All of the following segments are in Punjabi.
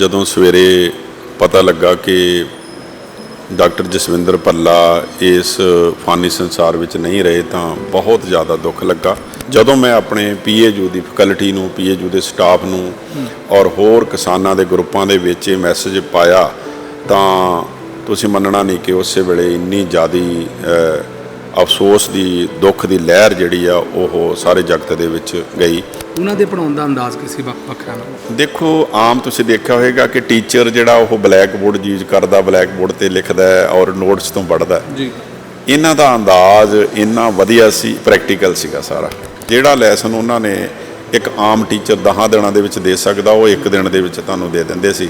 ਜਦੋਂ ਸਵੇਰੇ ਪਤਾ ਲੱਗਾ ਕਿ ਡਾਕਟਰ ਜਸਵਿੰਦਰ ਭੱਲਾ ਇਸ ਫਾਨੀ ਸੰਸਾਰ ਵਿੱਚ ਨਹੀਂ ਰਹੇ ਤਾਂ ਬਹੁਤ ਜ਼ਿਆਦਾ ਦੁੱਖ ਲੱਗਾ। ਜਦੋਂ ਮੈਂ ਆਪਣੇ ਪੀਏਯੂ ਦੀ ਫੈਕਲਟੀ ਨੂੰ ਪੀਏਯੂ ਦੇ ਸਟਾਫ ਨੂੰ ਔਰ ਹੋਰ ਕਿਸਾਨਾਂ ਦੇ ਗਰੁੱਪਾਂ ਦੇ ਵਿੱਚ ਇਹ ਮੈਸੇਜ ਪਾਇਆ ਤਾਂ ਤੁਸੀਂ ਮੰਨਣਾ ਨਹੀਂ ਕਿ ਉਸੇ ਵੇਲੇ ਇੰਨੀ ਜ਼ਿਆਦੀ ਅਫਸੋਸ ਦੀ, ਦੁੱਖ ਦੀ ਲਹਿਰ ਜਿਹੜੀ ਆ ਉਹ ਸਾਰੇ ਜਗਤ ਦੇ ਵਿੱਚ ਗਈ। ਉਹਨਾਂ ਦੇ ਪੜਾਉਣ ਦਾ ਅੰਦਾਜ਼ ਕਿਸੇ ਵੱਖ ਵੱਖਰਾ ਨਾ ਦੇਖੋ ਆਮ ਤੁਸੀਂ ਦੇਖਿਆ ਹੋਵੇਗਾ ਕਿ ਟੀਚਰ ਜਿਹੜਾ ਉਹ ਬਲੈਕ ਬੋਰਡ ਯੂਜ਼ ਕਰਦਾ ਬਲੈਕ ਬੋਰਡ ਤੇ ਲਿਖਦਾ ਹੈ ਔਰ ਨੋਟਸ ਤੋਂ ਪੜ੍ਹਦਾ ਹੈ। ਜੀ। ਇਹਨਾਂ ਦਾ ਅੰਦਾਜ਼ ਇੰਨਾ ਵਧੀਆ ਸੀ ਪ੍ਰੈਕਟੀਕਲ ਸੀਗਾ ਸਾਰਾ। ਜਿਹੜਾ ਲੈਸਨ ਉਹਨਾਂ ਨੇ ਇੱਕ ਆਮ ਟੀਚਰ 10 ਦਿਨਾਂ ਦੇ ਵਿੱਚ ਦੇ ਸਕਦਾ ਉਹ ਇੱਕ ਦਿਨ ਦੇ ਵਿੱਚ ਤੁਹਾਨੂੰ ਦੇ ਦਿੰਦੇ ਸੀ।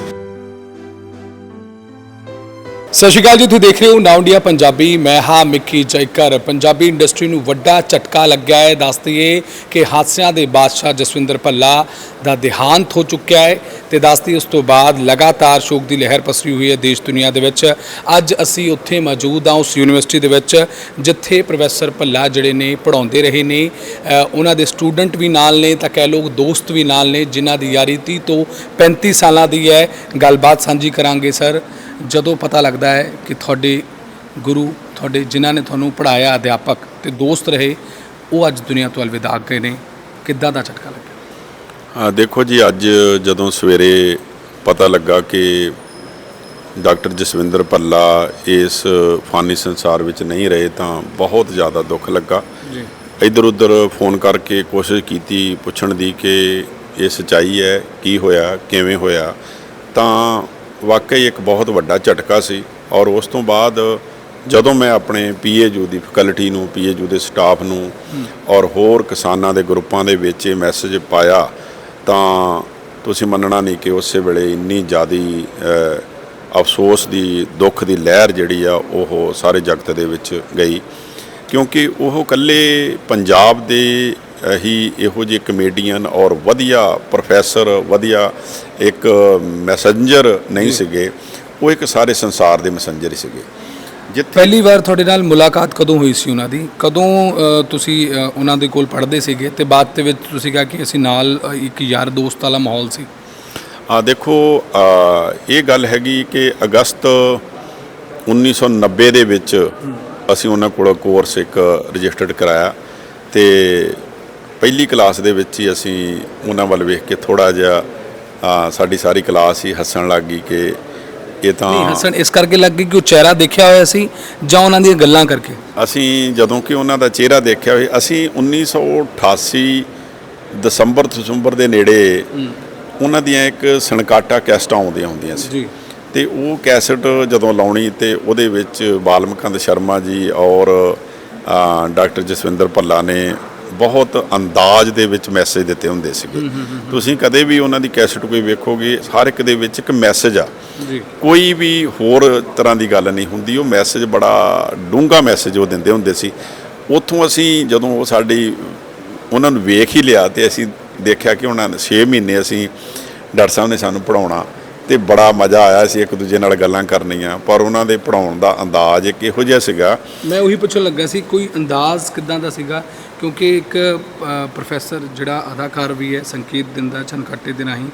ਸਤਿ ਸ਼੍ਰੀ ਅਕਾਲ ਜੀ, ਤੁਸੀਂ ਦੇਖ ਰਹੇ ਹੋ ਨਾਉ ਇੰਡੀਆ ਪੰਜਾਬੀ। ਮੈਂ ਹਾਂ ਮਿੱਕੀ ਜੈਕਰ। ਪੰਜਾਬੀ ਇੰਡਸਟਰੀ ਨੂੰ ਵੱਡਾ ਝਟਕਾ ਲੱਗਿਆ ਹੈ। ਦੱਸ ਦਈਏ ਕਿ ਹਾਦਸਿਆਂ ਦੇ ਬਾਦਸ਼ਾਹ ਜਸਵਿੰਦਰ ਭੱਲਾ ਦਾ ਦੇਹਾਂਤ ਹੋ ਚੁੱਕਿਆ ਹੈ ਤੇ ਦੱਸ ਦਈਏ ਉਸ ਤੋਂ ਬਾਅਦ ਲਗਾਤਾਰ ਸ਼ੋਕ ਦੀ ਲਹਿਰ ਪਸਰੀ ਹੋਈ ਹੈ ਦੇਸ਼ ਦੁਨੀਆ ਦੇ ਵਿੱਚ। ਅੱਜ ਅਸੀਂ ਉੱਥੇ ਮੌਜੂਦ ਹਾਂ ਉਸ ਯੂਨੀਵਰਸਿਟੀ ਦੇ ਵਿੱਚ, ਜਿੱਥੇ ਪ੍ਰੋਫੈਸਰ ਭੱਲਾ ਜਿਹੜੇ ਨੇ ਪੜਾਉਂਦੇ ਰਹੇ ਨੇ। ਉਹਨਾਂ ਦੇ ਸਟੂਡੈਂਟ ਵੀ ਨਾਲ ਨੇ, ਤਾਂ ਕਹਿ ਲਓ ਦੋਸਤ ਵੀ ਨਾਲ ਨੇ, ਜਿਨ੍ਹਾਂ ਦੀ ਯਾਰੀ 30 ਤੋਂ 35 ਸਾਲਾਂ ਦੀ ਹੈ। ਗੱਲਬਾਤ ਸਾਂਝੀ ਕਰਾਂਗੇ, ਸਰ। ਜਦੋਂ ਪਤਾ ਲੱਗਦਾ ਹੈ ਕਿ ਤੁਹਾਡੇ ਗੁਰੂ ਤੁਹਾਡੇ ਜਿਨ੍ਹਾਂ ਨੇ ਤੁਹਾਨੂੰ ਪੜਾਇਆ ਅਧਿਆਪਕ ਤੇ ਦੋਸਤ ਰਹੇ ਉਹ ਅੱਜ ਦੁਨੀਆ ਤੋਂ ਅਲਵਿਦਾ ਗਏ ਨੇ ਕਿੱਦਾਂ ਦਾ ਝਟਕਾ ਲੱਗਿਆ? ਹਾਂ ਦੇਖੋ ਜੀ ਅੱਜ ਜਦੋਂ ਸਵੇਰੇ ਪਤਾ ਲੱਗਾ ਕਿ ਡਾਕਟਰ ਜਸਵਿੰਦਰ ਪੱਲਾ ਇਸ ਫਾਨੀ ਸੰਸਾਰ ਵਿੱਚ ਨਹੀਂ ਰਹੇ ਤਾਂ ਬਹੁਤ ਜ਼ਿਆਦਾ ਦੁੱਖ ਲੱਗਾ। ਜੀ। ਇੱਧਰ ਉੱਧਰ ਫੋਨ ਕਰਕੇ ਕੋਸ਼ਿਸ਼ ਕੀਤੀ ਪੁੱਛਣ ਦੀ ਕਿ ਇਹ ਸਚਾਈ ਹੈ ਕੀ ਹੋਇਆ ਕਿਵੇਂ ਹੋਇਆ ਤਾਂ ਵਾਕਈ ਇੱਕ ਬਹੁਤ ਵੱਡਾ ਝਟਕਾ ਸੀ ਔਰ ਉਸ ਤੋਂ ਬਾਅਦ ਜਦੋਂ ਮੈਂ ਆਪਣੇ ਪੀਏਯੂ ਦੀ ਫੈਕਲਟੀ ਨੂੰ ਪੀਏਯੂ ਦੇ ਸਟਾਫ ਨੂੰ ਔਰ ਹੋਰ ਕਿਸਾਨਾਂ ਦੇ ਗਰੁੱਪਾਂ ਦੇ ਵਿੱਚ ਇਹ ਮੈਸੇਜ ਪਾਇਆ, ਤਾਂ ਤੁਸੀਂ ਮੰਨਣਾ ਨਹੀਂ ਕਿ ਉਸੇ ਵੇਲੇ ਇੰਨੀ ਜ਼ਿਆਦੀ ਅਫਸੋਸ ਦੀ, ਦੁੱਖ ਦੀ ਲਹਿਰ ਜਿਹੜੀ ਆ ਉਹ ਸਾਰੇ ਜਗਤ ਦੇ ਵਿੱਚ ਗਈ। ਕਿਉਂਕਿ ਉਹ ਇਕੱਲੇ ਪੰਜਾਬ ਦੇ ਹੀ ਇਹੋ ਜਿਹੇ ਕਮੇਡੀਅਨ ਔਰ ਵਧੀਆ ਪ੍ਰੋਫੈਸਰ ਵਧੀਆ ਇੱਕ ਮੈਸੇਂਜਰ ਨਹੀਂ ਸੀਗੇ। ਉਹ ਇੱਕ ਸਾਰੇ ਸੰਸਾਰ ਦੇ ਮੈਸੇਂਜਰ ਹੀ ਸੀਗੇ। ਜਿੱਥੇ ਪਹਿਲੀ ਵਾਰ ਤੁਹਾਡੇ ਨਾਲ ਮੁਲਾਕਾਤ ਕਦੋਂ ਹੋਈ ਸੀ ਉਹਨਾਂ ਦੀ? ਕਦੋਂ ਤੁਸੀਂ ਉਹਨਾਂ ਦੇ ਕੋਲ ਪੜ੍ਹਦੇ ਸੀਗੇ ਤੇ ਬਾਅਦ ਦੇ ਵਿੱਚ ਤੁਸੀਂ ਕਿਹਾ ਕਿ ਅਸੀਂ ਨਾਲ ਇੱਕ ਯਾਰ ਦੋਸਤ ਵਾਲਾ ਮਾਹੌਲ ਸੀ? ਆ ਦੇਖੋ ਇਹ ਗੱਲ ਹੈਗੀ ਕਿ ਅਗਸਤ 1990 ਦੇ ਵਿੱਚ ਅਸੀਂ ਉਹਨਾਂ ਕੋਲ ਕੋਰਸ ਇੱਕ ਰਜਿਸਟਰਡ ਕਰਾਇਆ ਤੇ ਪਹਿਲੀ ਕਲਾਸ ਦੇ ਵਿੱਚ ਹੀ ਅਸੀਂ ਉਹਨਾਂ ਵੱਲ ਵੇਖ ਕੇ ਥੋੜਾ ਜਿਹਾ ਸਾਡੀ ਸਾਰੀ ਕਲਾਸ ਹੀ ਹੱਸਣ ਲੱਗ ਗਈ ਕਿ ਇਹ ਨਹੀਂ ਤਾਂ ਹਸਨ ਇਸ ਕਰਕੇ ਲੱਗ ਗਈ ਕਿ ਉਹ ਚਿਹਰਾ ਦੇਖਿਆ ਹੋਇਆ ਸੀ ਜਾਂ ਉਹਨਾਂ ਦੀਆਂ ਗੱਲਾਂ ਕਰਕੇ? ਅਸੀਂ ਜਦੋਂ ਕਿ ਉਹਨਾਂ ਦਾ ਚਿਹਰਾ ਦੇਖਿਆ ਹੋਇਆ ਅਸੀਂ 1988 ਦਸੰਬਰ ਦਸੰਬਰ ਦੇ ਨੇੜੇ ਉਹਨਾਂ ਦੀਆਂ ਇੱਕ ਸਨਕਾਟਾ ਕੈਸਟਾਂ ਆਉਂਦੀਆਂ ਹੁੰਦੀਆਂ ਸੀ। ਜੀ। ਤੇ ਉਹ ਕੈਸਟ ਜਦੋਂ ਲਾਉਣੀ ਤੇ ਉਹਦੇ ਵਿੱਚ ਬਾਲਮਕੰਦ ਸ਼ਰਮਾ ਜੀ ਔਰ ਡਾਕਟਰ ਜਸਵਿੰਦਰ ਭੱਲਾ ਨੇ ਬਹੁਤ ਅੰਦਾਜ਼ ਦੇ ਵਿੱਚ ਮੈਸੇਜ ਦਿੱਤੇ ਹੁੰਦੇ ਸੀਗੇ। ਤੁਸੀਂ ਕਦੇ ਵੀ ਉਹਨਾਂ ਦੀ ਕੈਸਟ ਕੋਈ ਵੇਖੋਗੇ ਹਰ ਇੱਕ ਦੇ ਵਿੱਚ ਇੱਕ ਮੈਸੇਜ ਆ। ਜੀ। ਕੋਈ ਵੀ ਹੋਰ ਤਰ੍ਹਾਂ ਦੀ ਗੱਲ ਨਹੀਂ ਹੁੰਦੀ ਉਹ ਮੈਸੇਜ ਬੜਾ ਡੂੰਘਾ ਮੈਸੇਜ ਉਹ ਦਿੰਦੇ ਹੁੰਦੇ ਸੀ। ਉੱਥੋਂ ਅਸੀਂ ਜਦੋਂ ਉਹ ਸਾਡੀ ਉਹਨਾਂ ਨੂੰ ਵੇਖ ਹੀ ਲਿਆ ਤੇ ਅਸੀਂ ਦੇਖਿਆ ਕਿ ਉਹਨਾਂ ਨੇ 6 ਮਹੀਨੇ ਅਸੀਂ ਡਾਕਟਰ ਸਾਹਿਬ ਨੇ ਸਾਨੂੰ ਪੜਾਉਣਾ ਤੇ ਬੜਾ ਮਜ਼ਾ ਆਇਆ ਸੀ ਇੱਕ ਦੂਜੇ ਨਾਲ ਗੱਲਾਂ ਕਰਨੀਆਂ ਪਰ ਉਹਨਾਂ ਦੇ ਪੜਾਉਣ ਦਾ ਅੰਦਾਜ਼ ਇੱਕ ਇਹੋ ਜਿਹਾ ਸੀਗਾ। ਮੈਂ ਉਹੀ ਪੁੱਛਣ ਲੱਗਾ ਸੀ ਕੋਈ ਅੰਦਾਜ਼ ਕਿਦਾਂ ਦਾ ਸੀਗਾ? ਕਿਉਂਕਿ ਇੱਕ ਪ੍ਰੋਫੈਸਰ ਜਿਹੜਾ ਅਦਾਕਾਰ ਵੀ ਹੈ ਸੰਕੇਤ ਦਿੰਦਾ ਛਨਕਾਟੇ ਦੇ ਰਾਹੀਂ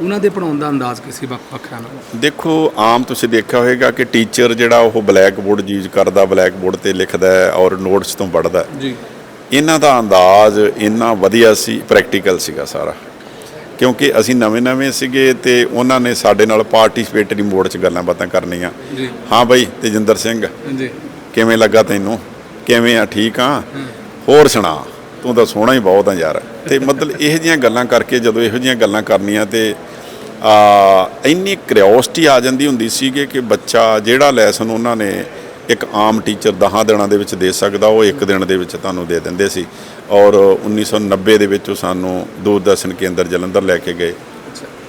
ਉਹਨਾਂ ਦੇ ਪੜਾਉਣ ਦਾ ਅੰਦਾਜ਼ ਕਿਸੇ ਵੱਖ ਵੱਖਰਾ ਨਾ? ਦੇਖੋ ਆਮ ਤੁਸੀਂ ਦੇਖਿਆ ਹੋਵੇਗਾ ਕਿ ਟੀਚਰ ਜਿਹੜਾ ਉਹ ਬਲੈਕ ਬੋਰਡ ਯੂਜ਼ ਕਰਦਾ ਬਲੈਕ ਬੋਰਡ ਤੇ ਲਿਖਦਾ ਹੈ ਔਰ ਨੋਟਸ ਤੋਂ ਪੜ੍ਹਦਾ ਹੈ। ਜੀ। ਇਹਨਾਂ ਦਾ ਅੰਦਾਜ਼ ਇੰਨਾ ਵਧੀਆ ਸੀ ਪ੍ਰੈਕਟੀਕਲ ਸੀਗਾ ਸਾਰਾ। ਕਿਉਂਕਿ ਅਸੀਂ ਨਵੇਂ-ਨਵੇਂ ਸੀਗੇ ਤੇ ਉਹਨਾਂ ਨੇ ਸਾਡੇ ਨਾਲ ਪਾਰਟਿਸਿਪੇਟਰੀ ਮੋਡ 'ਚ ਗੱਲਾਂ ਬਾਤਾਂ ਕਰਨੀਆਂ। ਜੀ। ਹਾਂ ਬਾਈ ਤੇਜਿੰਦਰ ਸਿੰਘ ਜੀ ਕਿਵੇਂ ਲੱਗਾ ਤੈਨੂੰ? ਕਿਵੇਂ ਆ ਠੀਕ ਆ? ਹੋਰ ਸੁਣਾ ਤੂੰ ਤਾਂ ਸੋਹਣਾ ਹੀ ਬਹੁਤ ਆ ਯਾਰ। ਤੇ ਮਤਲਬ ਇਹੋ ਜਿਹੀਆਂ ਗੱਲਾਂ ਕਰਕੇ ਜਦੋਂ ਇਹੋ ਜਿਹੀਆਂ ਗੱਲਾਂ ਕਰਨੀਆਂ ਤੇ ਆ ਇੰਨੀ ਕਿਉਰਿਓਸਿਟੀ ਆ ਜਾਂਦੀ ਹੁੰਦੀ ਸੀਗੇ ਕਿ ਬੱਚਾ ਜਿਹੜਾ ਲੈਸਨ ਉਹਨਾਂ ਨੇ ਇੱਕ ਆਮ ਟੀਚਰ 10 ਦਿਨਾਂ ਦੇ ਵਿੱਚ ਦੇ ਸਕਦਾ ਉਹ ਇੱਕ ਦਿਨ ਦੇ ਵਿੱਚ ਤੁਹਾਨੂੰ ਦੇ ਦਿੰਦੇ ਸੀ। ਔਰ 1990 ਦੇ ਵਿੱਚ ਉਹ ਸਾਨੂੰ ਦੂਰਦਰਸ਼ਨ ਕੇਂਦਰ ਜਲੰਧਰ ਲੈ ਕੇ ਗਏ।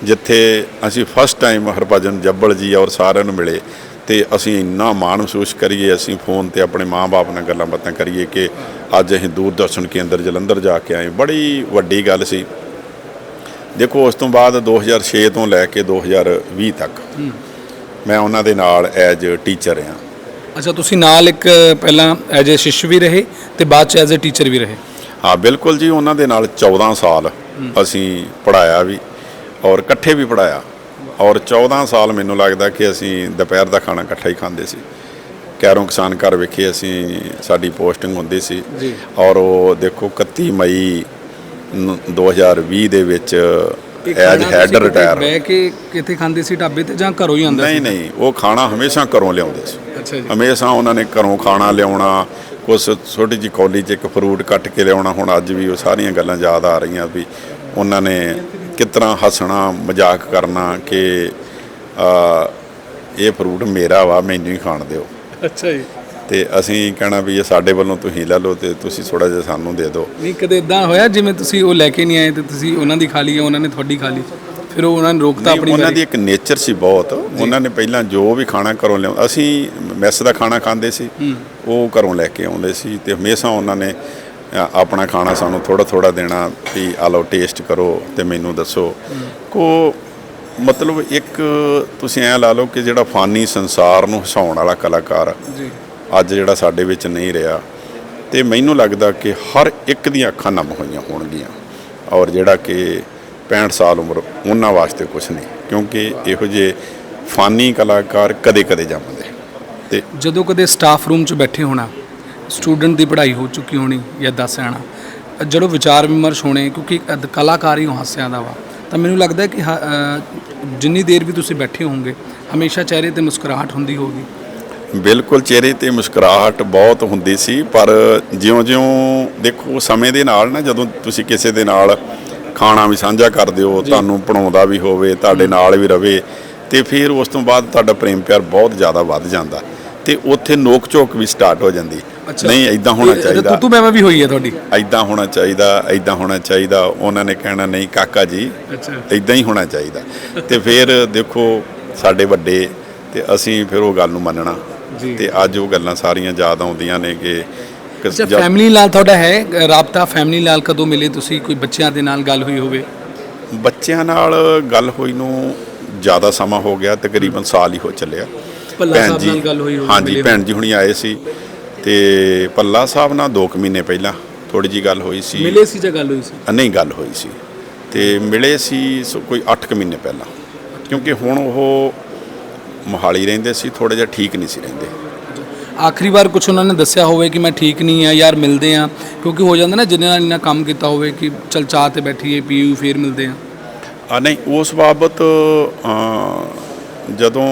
ਜਿੱਥੇ ਅਸੀਂ ਫਸਟ ਟਾਈਮ ਹਰਭਜਨ ਜੱਬਲ ਜੀ ਔਰ ਸਾਰਿਆਂ ਨੂੰ ਮਿਲੇ ਤੇ ਅਸੀਂ ਇੰਨਾ ਮਾਣ ਮਹਿਸੂਸ ਕਰੀਏ ਅਸੀਂ ਫੋਨ ਤੇ ਆਪਣੇ ਮਾਂ-ਬਾਪ ਨਾਲ ਗੱਲਾਂ ਬਾਤਾਂ ਕਰੀਏ ਕਿ ਅੱਜ ਅਸੀਂ ਦੂਰਦਰਸ਼ਨ ਕੇਂਦਰ ਜਲੰਧਰ ਜਾ ਕੇ ਆਏ। ਬੜੀ ਵੱਡੀ ਗੱਲ ਸੀ। ਦੇਖੋ ਉਸ ਤੋਂ ਬਾਅਦ 2006 ਤੋਂ ਲੈ ਕੇ 2020 ਤੱਕ ਮੈਂ ਉਹਨਾਂ ਦੇ ਨਾਲ ਐਜ਼ ਟੀਚਰ ਰਿਹਾ। ਅੱਛਾ ਤੁਸੀਂ ਨਾਲ ਇੱਕ ਪਹਿਲਾਂ ਐਜ਼ ਅ ਸ਼ਿਸ਼ ਵੀ ਰਹੇ ਤੇ ਬਾਅਦ ਚ ਐਜ਼ ਅ ਟੀਚਰ ਵੀ ਰਹੇ? ਹਾਂ ਬਿਲਕੁਲ ਜੀ ਉਹਨਾਂ ਦੇ ਨਾਲ 14 ਸਾਲ ਅਸੀਂ ਪੜਾਇਆ ਵੀ ਔਰ ਇਕੱਠੇ ਵੀ ਪੜਾਇਆ ਔਰ 14 ਸਾਲ ਮੈਨੂੰ ਲੱਗਦਾ ਕਿ ਅਸੀਂ ਦੁਪਹਿਰ ਦਾ ਖਾਣਾ ਇਕੱਠਾ ਹੀ ਖਾਂਦੇ ਸੀ। ਕੈਰੋਂ ਕਿਸਾਨ ਘਰ ਵਿਖੇ ਅਸੀਂ ਸਾਡੀ ਪੋਸਟਿੰਗ ਹੁੰਦੀ ਸੀ। ਜੀ। ਔਰ ਉਹ ਦੇਖੋ 31 ਮਈ ਨੂੰ 2020 ਦੇ ਵਿੱਚ ਐਜ ਹੈਡ ਰਿਟਾਇਰ ਬਹਿ ਕੇ ਕਿਤੇ ਖਾਂਦੇ ਸੀ ਢਾਬੇ ਤੇ ਜਾਂ ਘਰੋਂ ਹੀ ਆਉਂਦਾ ਨਹੀਂ ਨਹੀਂ ਉਹ ਖਾਣਾ ਹਮੇਸ਼ਾ ਘਰੋਂ ਲਿਆਉਂਦੇ ਸੀ। ਹਮੇਸ਼ਾ ਉਹਨਾਂ ਨੇ ਘਰੋਂ ਖਾਣਾ ਲਿਆਉਣਾ ਕੁਛ ਛੋਟੀ ਜਿਹੀ ਕੌਲੀ 'ਚ ਇੱਕ ਫਰੂਟ ਕੱਟ ਕੇ ਲਿਆਉਣਾ ਹੁਣ ਅੱਜ ਵੀ ਉਹ ਸਾਰੀਆਂ ਗੱਲਾਂ ਯਾਦ ਆ ਰਹੀਆਂ ਵੀ ਉਹਨਾਂ ਨੇ ਤਰ੍ਹਾਂ ਹੱਸਣਾ ਮਜ਼ਾਕ ਕਰਨਾ ਕਿ ਆ, ਇਹ ਫਰੂਟ ਮੇਰਾ ਵਾ ਮੈਨੂੰ ਹੀ ਖਾਣ ਦਿਓ। ਅੱਛਾ ਜੀ। ਤੇ ਅਸੀਂ ਕਹਿਣਾ ਵੀ ਇਹ ਸਾਡੇ ਵੱਲੋਂ ਤੁਸੀਂ ਲੈ ਲਓ ਤੇ ਤੁਸੀਂ ਥੋੜਾ ਜਿਹਾ ਸਾਨੂੰ ਦੇ ਦਿਓ। ਨਹੀਂ ਕਦੇ ਇਦਾਂ ਹੋਇਆ ਜਿਵੇਂ ਤੁਸੀਂ ਉਹ ਲੈ ਕੇ ਨਹੀਂ ਆਏ ਤੇ ਤੁਸੀਂ ਉਹਨਾਂ ਦੀ ਖਾ ਲਈ ਜਾਂ ਉਹਨਾਂ ਨੇ ਤੁਹਾਡੀ ਖਾ ਲਈ? ਫਿਰ ਉਹ ਉਹਨਾਂ ਨੇ ਰੋਕਤਾ ਆਪਣੀ ਉਹਨਾਂ? ਦੀ ਇੱਕ ਨੇਚਰ ਸੀ ਬਹੁਤ। ਉਹਨਾਂ ਨੇ ਪਹਿਲਾਂ ਜੋ ਵੀ ਖਾਣਾ ਘਰੋਂ ਲਿਆਉਂਦੇ ਅਸੀਂ ਮੈਸ ਦਾ ਖਾਣਾ ਖਾਂਦੇ ਸੀ ਉਹ ਘਰੋਂ ਲੈ ਕੇ ਆਉਂਦੇ ਸੀ ਤੇ ਹਮੇਸ਼ਾ ਉਹਨਾਂ ਨੇ ਆਪਣਾ ਖਾਣਾ ਸਾਨੂੰ ਥੋੜਾ ਥੋੜਾ ਦੇਣਾ ਵੀ ਆ ਲਓ ਟੇਸਟ ਕਰੋ ਤੇ ਮੈਨੂੰ ਦੱਸੋ। ਕੋ ਮਤਲਬ ਇੱਕ ਤੁਸੀਂ ਐ ਲਾ ਲਓ ਕਿ ਜਿਹੜਾ ਫਾਨੀ ਸੰਸਾਰ ਨੂੰ ਹਸਾਉਣ ਵਾਲਾ ਕਲਾਕਾਰ ਜੀ। ਅੱਜ ਜਿਹੜਾ ਸਾਡੇ ਵਿੱਚ ਨਹੀਂ ਰਿਹਾ ਤੇ ਮੈਨੂੰ ਲੱਗਦਾ ਕਿ ਹਰ ਇੱਕ ਦੀਆਂ ਅੱਖਾਂ ਨਮ ਹੋਈਆਂ ਹੋਣਗੀਆਂ। ਔਰ ਜਿਹੜਾ ਕਿ 65 ਸਾਲ ਉਮਰ ਉਹਨਾਂ ਵਾਸਤੇ ਕੁਝ ਨਹੀਂ ਕਿਉਂਕਿ ਇਹੋ ਜਿਹੇ ਫਾਨੀ ਕਲਾਕਾਰ ਕਦੇ-ਕਦੇ ਜੰਮਦੇ। ਤੇ ਜਦੋਂ ਕਦੇ ਸਟਾਫ ਰੂਮ 'ਚ ਬੈਠੇ ਹੋਣਾ ਸਟੂਡੈਂਟ ਦੀ ਪੜ੍ਹਾਈ ਹੋ ਚੁੱਕੀ ਹੋਣੀ ਜਾਂ ਦੱਸ ਆਣਾ ਜਦੋਂ ਵਿਚਾਰ ਵਿਮਰਸ਼ ਹੋਣੇ ਕਿਉਂਕਿ ਕਲਾਕਾਰ ਹੀ ਹਾਸਿਆਂ ਦਾ ਵਾ ਤਾਂ ਮੈਨੂੰ ਲੱਗਦਾ ਕਿ ਜਿੰਨੀ ਦੇਰ ਵੀ ਤੁਸੀਂ ਬੈਠੇ ਹੋਵੋਗੇ ਹਮੇਸ਼ਾ ਚਿਹਰੇ ਤੇ ਮੁਸਕਰਾਹਟ ਹੁੰਦੀ ਹੋਗੀ ਬਿਲਕੁਲ ਚਿਹਰੇ ਤੇ ਮੁਸਕਰਾਹਟ ਬਹੁਤ ਹੁੰਦੀ ਸੀ ਪਰ ਜਿਉਂ-ਜਿਉਂ ਦੇਖੋ ਸਮੇਂ ਦੇ ਨਾਲ ਨਾ ਜਦੋਂ ਤੁਸੀਂ ਕਿਸੇ ਦੇ ਨਾਲ ਖਾਣਾ ਵੀ ਸਾਂਝਾ ਕਰਦੇ ਹੋ ਤੁਹਾਨੂੰ ਪੜਾਉਂਦਾ ਵੀ ਹੋਵੇ ਤੁਹਾਡੇ ਨਾਲ ਵੀ ਰਵੇ ਤੇ ਫਿਰ ਉਸ ਤੋਂ ਬਾਅਦ ਤੁਹਾਡਾ ਪ੍ਰੇਮ ਪਿਆਰ ਬਹੁਤ ਜ਼ਿਆਦਾ ਵੱਧ ਜਾਂਦਾ ਤੇ ਉੱਥੇ ਨੋਕ ਝੋਕ ਵੀ ਸਟਾਰਟ ਹੋ ਜਾਂਦੀ। ਨਹੀਂ ਐਦਾਂ ਹੋਣਾ ਚਾਹੀਦਾ। ਤੂੰ ਮੈਂ ਵੀ ਹੋਈ ਹੈ ਤੁਹਾਡੀ। ਐਦਾਂ ਹੋਣਾ ਚਾਹੀਦਾ ਐਦਾਂ ਹੋਣਾ ਚਾਹੀਦਾ ਉਹਨਾਂ ਨੇ ਕਹਿਣਾ ਨਹੀਂ ਕਾਕਾ ਜੀ ਅੱਛਾ। ਇਦਾਂ ਹੀ ਹੋਣਾ ਚਾਹੀਦਾ। ਤੇ ਫਿਰ ਦੇਖੋ ਸਾਡੇ ਵੱਡੇ ਤੇ ਅਸੀਂ ਫਿਰ ਉਹ ਗੱਲ ਨੂੰ ਮੰਨਣਾ। ਤੇ ਅੱਜ ਉਹ ਗੱਲਾਂ ਸਾਰੀਆਂ ਯਾਦ ਆਉਂਦੀਆਂ ਨੇ ਕਿ ਅੱਛਾ ਫੈਮਿਲੀ ਨਾਲ ਤੁਹਾਡਾ ਹੈ ਰਾਬਤਾ ਫੈਮਿਲੀ ਨਾਲ ਕਦੋਂ ਮਿਲੇ ਤੁਸੀਂ? ਕੋਈ ਬੱਚਿਆਂ ਦੇ ਨਾਲ ਗੱਲ ਹੋਈ ਹੋਵੇ? ਬੱਚਿਆਂ ਨਾਲ ਗੱਲ ਹੋਈ ਨੂੰ ਜ਼ਿਆਦਾ ਸਮਾਂ ਹੋ ਗਿਆ ਤਕਰੀਬਨ ਸਾਲ ਹੀ ਹੋ ਚੱਲਿਆ। ਭੈਣ ਸਾਹਿਬ ਜੀ ਨਾਲ ਗੱਲ ਹੋਈ ਹੋਵੇ, ਹਾਂਜੀ ਭੈਣ ਜੀ ਹੁਣੀ ਆਏ ਸੀ ਤੇ ਪੱਲਾ ਸਾਹਿਬ ਨਾਲ 2 ਮਹੀਨੇ ਪਹਿਲਾਂ ਥੋੜੀ ਜੀ ਗੱਲ ਹੋਈ ਸੀ। ਮਿਲੇ ਸੀ ਜਾਂ ਗੱਲ ਹੋਈ ਸੀ? ਨਹੀਂ ਗੱਲ ਹੋਈ ਸੀ। ਤੇ ਮਿਲੇ ਸੀ ਸੋ ਕੋਈ 8 ਮਹੀਨੇ ਪਹਿਲਾਂ। ਕਿਉਂਕਿ ਹੁਣ ਉਹ ਮੋਹਾਲੀ ਰਹਿੰਦੇ ਸੀ ਥੋੜਾ ਜਿਹਾ ਠੀਕ ਨਹੀਂ ਸੀ ਰਹਿੰਦੇ। ਆਖਰੀ ਵਾਰ ਕੁਝ ਉਹਨਾਂ ਨੇ ਦੱਸਿਆ ਹੋਵੇ ਕਿ ਮੈਂ ਠੀਕ ਨਹੀਂ ਆ ਯਾਰ ਮਿਲਦੇ ਆ ਕਿਉਂਕਿ ਹੋ ਜਾਂਦਾ ਨਾ ਜਿਨ੍ਹਾਂ ਨਾਲ ਇੰਨਾ ਕੰਮ ਕੀਤਾ ਹੋਵੇ ਕਿ ਚਲ ਚਾਹ ਤੇ ਬੈਠੀਏ ਪੀਊ ਫੇਰ ਮਿਲਦੇ ਆ ਆ ਨਹੀਂ ਉਸ ਬਾਬਤ ਜਦੋਂ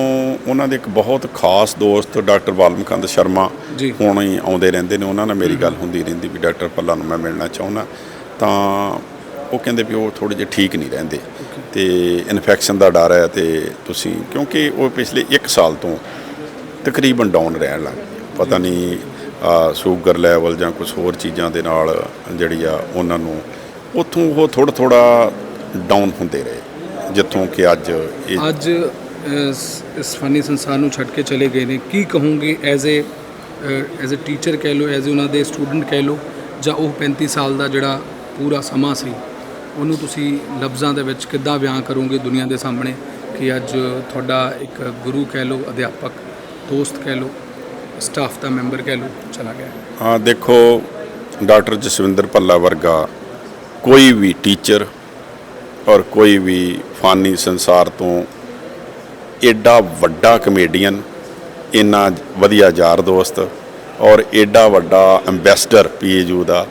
ਉਹਨਾਂ ਦੇ ਇੱਕ ਬਹੁਤ ਖਾਸ ਦੋਸਤ ਡਾਕਟਰ ਵਾਲਮਕੰਦ ਸ਼ਰਮਾ ਜੀ। ਹੁਣ ਹੀ ਆਉਂਦੇ ਰਹਿੰਦੇ ਨੇ ਉਹਨਾਂ ਨਾਲ ਮੇਰੀ ਗੱਲ ਹੁੰਦੀ ਰਹਿੰਦੀ ਵੀ ਡਾਕਟਰ ਪੱਲਾ ਨੂੰ ਮੈਂ ਮਿਲਣਾ ਚਾਹੁੰਦਾ। ਤਾਂ ਉਹ ਕਹਿੰਦੇ ਵੀ ਉਹ ਥੋੜੇ ਜਿਹਾ ਠੀਕ ਨਹੀਂ ਰਹਿੰਦੇ ਤੇ ਇਨਫੈਕਸ਼ਨ ਦਾ ਡਰ ਹੈ ਤੇ ਤੁਸੀਂ ਕਿਉਂਕਿ ਉਹ ਪਿਛਲੇ 1 ਸਾਲ ਤੋਂ ਤਕਰੀਬਨ ਡਾਊਨ ਰਹਿਣ ਲੱਗ ਪਤਾ ਨਹੀਂ ਸ਼ੂਗਰ ਲੈਵਲ ਜਾਂ ਕੁਝ ਹੋਰ ਚੀਜ਼ਾਂ ਦੇ ਨਾਲ ਜਿਹੜੀ ਆ ਉਹਨਾਂ ਨੂੰ, ਉੱਥੋਂ ਉਹ ਥੋੜਾ ਥੋੜਾ ਡਾਊਨ ਹੁੰਦੇ ਰਹੇ, ਜਿੱਥੋਂ ਕਿ ਅੱਜ ਇਹ ਅੱਜ ਇਸ ਫਾਨੀ ਸੰਸਾਰ ਨੂੰ ਛੱਡ ਕੇ ਚਲੇ ਗਏ ਨੇ। ਕੀ ਕਹੋਗੇ as a as a teacher ਕਹਿ ਲਓ ਐਜ਼ ਉਹਨਾਂ ਦੇ ਸਟੂਡੈਂਟ ਕਹਿ ਲਓ, ਜਾਂ ਉਹ 35 ਸਾਲ ਦਾ ਜਿਹੜਾ ਪੂਰਾ ਸਮਾਂ ਸੀ, ਉਹਨੂੰ ਤੁਸੀਂ ਲਫ਼ਜ਼ਾਂ ਦੇ ਵਿੱਚ ਕਿੱਦਾਂ ਬਿਆਨ ਕਰੋਗੇ ਦੁਨੀਆ ਦੇ ਸਾਹਮਣੇ ਕਿ ਅੱਜ ਤੁਹਾਡਾ ਇੱਕ ਗੁਰੂ ਕਹਿ ਲਓ, ਅਧਿਆਪਕ, ਦੋਸਤ ਕਹਿ ਲਓ ਸਟਾਫ ਦਾ ਮੈਂਬਰ ਕਹਿ ਲਓ, ਚਲਾ ਗਿਆ। ਹਾਂ, ਦੇਖੋ, ਡਾਕਟਰ ਜਸਵਿੰਦਰ ਭੱਲਾ ਵਰਗਾ ਕੋਈ ਵੀ ਟੀਚਰ ਔਰ ਕੋਈ ਵੀ ਫਾਨੀ ਸੰਸਾਰ ਤੋਂ ਐਡਾ ਵੱਡਾ ਕਮੇਡੀਅਨ ਇੰਨਾ ਵਧੀਆ ਯਾਰ ਦੋਸਤ ਔਰ ਐਡਾ ਵੱਡਾ ਐਮਬੈਸਡਰ ਪੀਏਯੂ ਦਾ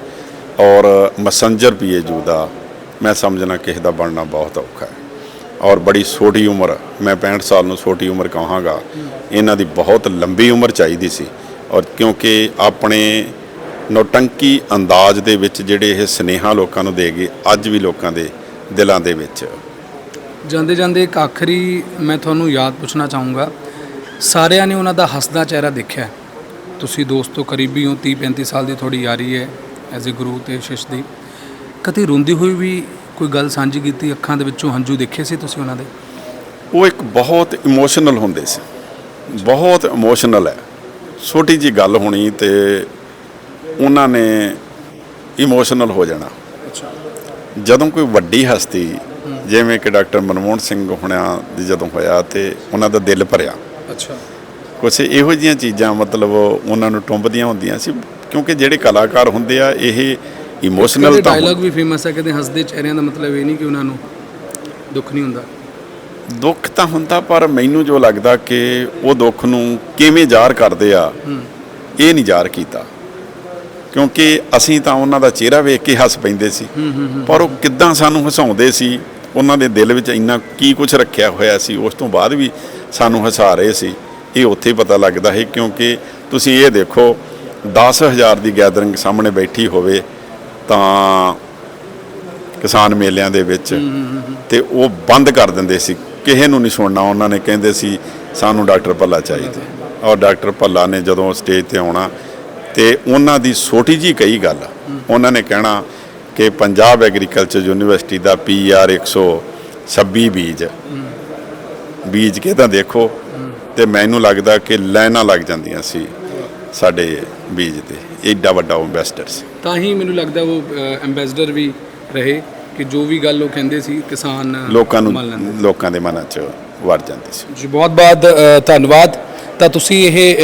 ਔਰ ਮੈਸੇਂਜਰ ਪੀਏਯੂ ਦਾ, ਮੈਂ ਸਮਝਣਾ ਕਿਸੇ ਦਾ ਬਣਨਾ ਬਹੁਤ ਔਖਾ ਹੈ। ਔਰ ਬੜੀ ਛੋਟੀ ਉਮਰ, ਮੈਂ 65 ਸਾਲ ਨੂੰ ਛੋਟੀ ਉਮਰ ਕਹਾਂਗਾ, ਇਹਨਾਂ ਦੀ ਬਹੁਤ ਲੰਬੀ ਉਮਰ ਚਾਹੀਦੀ ਸੀ। ਔਰ ਕਿਉਂਕਿ ਆਪਣੇ ਨੋਟੰਕੀ ਅੰਦਾਜ਼ ਦੇ ਵਿੱਚ ਜਿਹੜੇ ਇਹ ਸਨੇਹਾ ਲੋਕਾਂ ਨੂੰ ਦੇ ਗਏ ਅੱਜ ਵੀ ਲੋਕਾਂ ਦੇ ਦਿਲਾਂ ਦੇ ਵਿੱਚ। ਜਾਂਦੇ ਜਾਂਦੇ ਇੱਕ ਆਖਰੀ ਮੈਂ ਤੁਹਾਨੂੰ ਯਾਦ ਪੁੱਛਣਾ ਚਾਹੂੰਗਾ। ਸਾਰਿਆਂ ਨੇ ਉਹਨਾਂ ਦਾ ਹੱਸਦਾ ਚਿਹਰਾ ਦੇਖਿਆ। ਤੁਸੀਂ ਦੋਸਤੋ ਕਰੀਬੀ ਹੋ 30 35 ਸਾਲ ਦੀ ਤੁਹਾਡੀ ਯਾਰੀ ਹੈ ਐਜ਼ ਅ ਗੁਰੂ ਤੇ ਸ਼ਿਸ਼ ਦੀ। ਕਦੇ ਰੋਂਦੀ ਹੋਈ ਵੀ ਕੋਈ ਗੱਲ ਸਾਂਝੀ ਕੀਤੀ ਅੱਖਾਂ ਦੇ ਵਿੱਚੋਂ ਹੰਝੂ ਦੇਖੇ ਸੀ ਤੁਸੀਂ ਉਹਨਾਂ ਦੇ? ਉਹ ਇੱਕ ਬਹੁਤ ਇਮੋਸ਼ਨਲ ਹੁੰਦੇ ਸੀ। ਬਹੁਤ ਇਮੋਸ਼ਨਲ ਹੈ। ਛੋਟੀ ਜੀ ਗੱਲ ਹੋਣੀ ਤੇ ਉਹਨਾਂ ਨੇ ਇਮੋਸ਼ਨਲ ਹੋ ਜਾਣਾ। ਜਦੋਂ ਕੋਈ ਵੱਡੀ ਹਸਤੀ ਜਿਵੇਂ ਕਿ ਡਾਕਟਰ ਮਨਮੋਹਨ ਸਿੰਘ ਹੁਣਿਆਂ ਦੀ ਜਦੋਂ ਹੋਇਆ ਤੇ ਉਹਨਾਂ ਦਾ ਦਿਲ ਭਰਿਆ। ਅੱਛਾ। ਕੁਛ ਇਹੋ ਜਿਹੀਆਂ ਚੀਜ਼ਾਂ ਮਤਲਬ ਉਹਨਾਂ ਨੂੰ ਟੁੰਬਦੀਆਂ ਹੁੰਦੀਆਂ ਸੀ ਕਿਉਂਕਿ ਜਿਹੜੇ ਕਲਾਕਾਰ ਹੁੰਦੇ ਆ ਇਹ ਇਮੋਸ਼ਨਲ ਤਾਂ ਡਾਇਲੌਗ ਵੀ ਫੇਮਸ ਹੈ ਕਹਿੰਦੇ ਹੱਸਦੇ ਚਿਹਰਿਆਂ ਦਾ ਮਤਲਬ ਇਹ ਨਹੀਂ ਕਿ ਉਹਨਾਂ ਨੂੰ ਦੁੱਖ ਨਹੀਂ ਹੁੰਦਾ। ਦੁੱਖ ਤਾਂ ਹੁੰਦਾ ਪਰ ਮੈਨੂੰ ਜੋ ਲੱਗਦਾ ਕਿ ਉਹ ਦੁੱਖ ਨੂੰ ਕਿਵੇਂ ਜ਼ਾਹਰ ਕਰਦੇ ਆ ਇਹ ਨਹੀਂ ਜ਼ਾਹਰ ਕੀਤਾ। ਕਿਉਂਕਿ ਅਸੀਂ ਤਾਂ ਉਹਨਾਂ ਦਾ ਚਿਹਰਾ ਵੇਖ ਕੇ ਹੱਸ ਪੈਂਦੇ ਸੀ। ਪਰ ਉਹ ਕਿੱਦਾਂ ਸਾਨੂੰ ਹਸਾਉਂਦੇ ਸੀ ਉਹਨਾਂ ਦੇ ਦਿਲ ਵਿੱਚ ਇੰਨਾ ਕੀ ਕੁਝ ਰੱਖਿਆ ਹੋਇਆ ਸੀ ਉਸ ਤੋਂ ਬਾਅਦ ਵੀ ਸਾਨੂੰ ਹਸਾ ਰਹੇ ਸੀ। ਇਹ ਉੱਥੇ ਪਤਾ ਲੱਗਦਾ ਹੈ ਕਿਉਂਕਿ ਤੁਸੀਂ ਇਹ ਦੇਖੋ 10000 ਦੀ ਗੈਦਰਿੰਗ ਸਾਹਮਣੇ ਬੈਠੀ ਹੋਵੇ ਤਾਂ ਕਿਸਾਨ ਮੇਲਿਆਂ ਦੇ ਵਿੱਚ ਤੇ ਉਹ ਬੰਦ ਕਰ ਦਿੰਦੇ ਸੀ। ਕਿਸੇ ਨੂੰ ਨਹੀਂ ਸੁਣਨਾ। ਉਹਨਾਂ ਨੇ ਕਹਿੰਦੇ ਸੀ ਸਾਨੂੰ ਡਾਕਟਰ ਭੱਲਾ ਚਾਹੀਦਾ ਔਰ ਡਾਕਟਰ ਭੱਲਾ ਨੇ ਜਦੋਂ ਸਟੇਜ ਤੇ ਆਉਣਾ ਤੇ ਉਹਨਾਂ ਦੀ ਛੋਟੀ ਜੀ ਕਈ ਗੱਲ ਉਹਨਾਂ ਨੇ ਕਹਿਣਾ ਕਿ ਪੰਜਾਬ ਐਗਰੀਕਲਚਰ ਯੂਨੀਵਰਸਿਟੀ ਦਾ ਪੀਆਰ 126 ਬੀਜ। ਬੀਜ ਕੇ ਤਾਂ ਦੇਖੋ ਤੇ ਮੈਨੂੰ ਲੱਗਦਾ ਕਿ ਲਾਈਨਾਂ ਲੱਗ ਜਾਂਦੀਆਂ ਸੀ। ਸਾਡੇ ਬੀਜ ਤੇ। ਏਡਾ ਵੱਡਾ ਇਨਵੈਸਟਰ ਸੀ ਤਾਂ ਹੀ ਮੈਨੂੰ ਲੱਗਦਾ ਉਹ ਐਮਬੈਸਡਰ ਵੀ ਰਹੇ ਕਿ ਜੋ ਵੀ ਗੱਲ ਉਹ ਕਹਿੰਦੇ ਸੀ ਕਿਸਾਨ ਲੋਕਾਂ ਨੂੰ ਮੰਨ ਲੈਂਦੇ। ਲੋਕਾਂ ਦੇ ਮਨਾਂ 'ਚ ਵੜ ਜਾਂਦੀ ਸੀ। ਜੀ ਬਹੁਤ ਬਹੁਤ ਧੰਨਵਾਦ। ਤਾਂ ਤੁਸੀਂ ਇਹ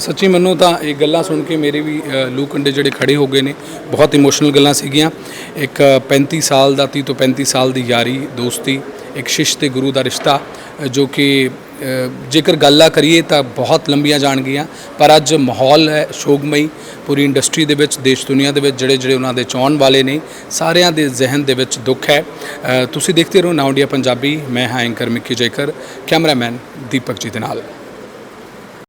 ਸੱਚੀ ਮੰਨੋ ਤਾਂ ਇਹ ਗੱਲਾਂ ਸੁਣ ਕੇ ਮੇਰੇ ਵੀ ਲੂ ਕੰਡੇ ਜਿਹੜੇ ਖੜੇ ਹੋ ਗਏ ਨੇ ਬਹੁਤ ਇਮੋਸ਼ਨਲ ਗੱਲਾਂ ਸੀਗੀਆਂ। ਇੱਕ 35 ਸਾਲ ਦਾ 30 ਤੋਂ 35 ਸਾਲ ਦੀ ਯਾਰੀ ਦੋਸਤੀ ਇੱਕ ਸ਼ਿਸ਼ ਤੇ ਗੁਰੂ ਦਾ ਰਿਸ਼ਤਾ ਜੋ ਕਿ ਜੇਕਰ ਗੱਲਾਂ ਕਰੀਏ ਤਾਂ ਬਹੁਤ ਲੰਬੀਆਂ ਜਾਣਗੀਆਂ, ਪਰ ਅੱਜ ਮਾਹੌਲ ਹੈ ਸ਼ੋਗਮਈ ਪੂਰੀ ਇੰਡਸਟਰੀ ਦੇ ਵਿੱਚ, ਦੇਸ਼ ਦੁਨੀਆ ਦੇ ਵਿੱਚ, ਜਿਹੜੇ ਜਿਹੜੇ ਉਹਨਾਂ ਦੇ ਚਾਹਣ ਵਾਲੇ ਨੇ, ਸਾਰਿਆਂ ਦੇ ਜ਼ਿਹਨ ਦੇ ਵਿੱਚ ਦੁੱਖ ਹੈ। ਤੁਸੀਂ ਦੇਖਦੇ ਰਹੋ ਨਾਉ ਇੰਡੀਆ ਪੰਜਾਬੀ, ਮੈਂ ਹਾਂ ਐਂਕਰ ਮਿੱਕੀ ਜੇਕਰ, ਕੈਮਰਾਮੈਨ ਦੀਪਕ ਜੀ ਦੇ ਨਾਲ।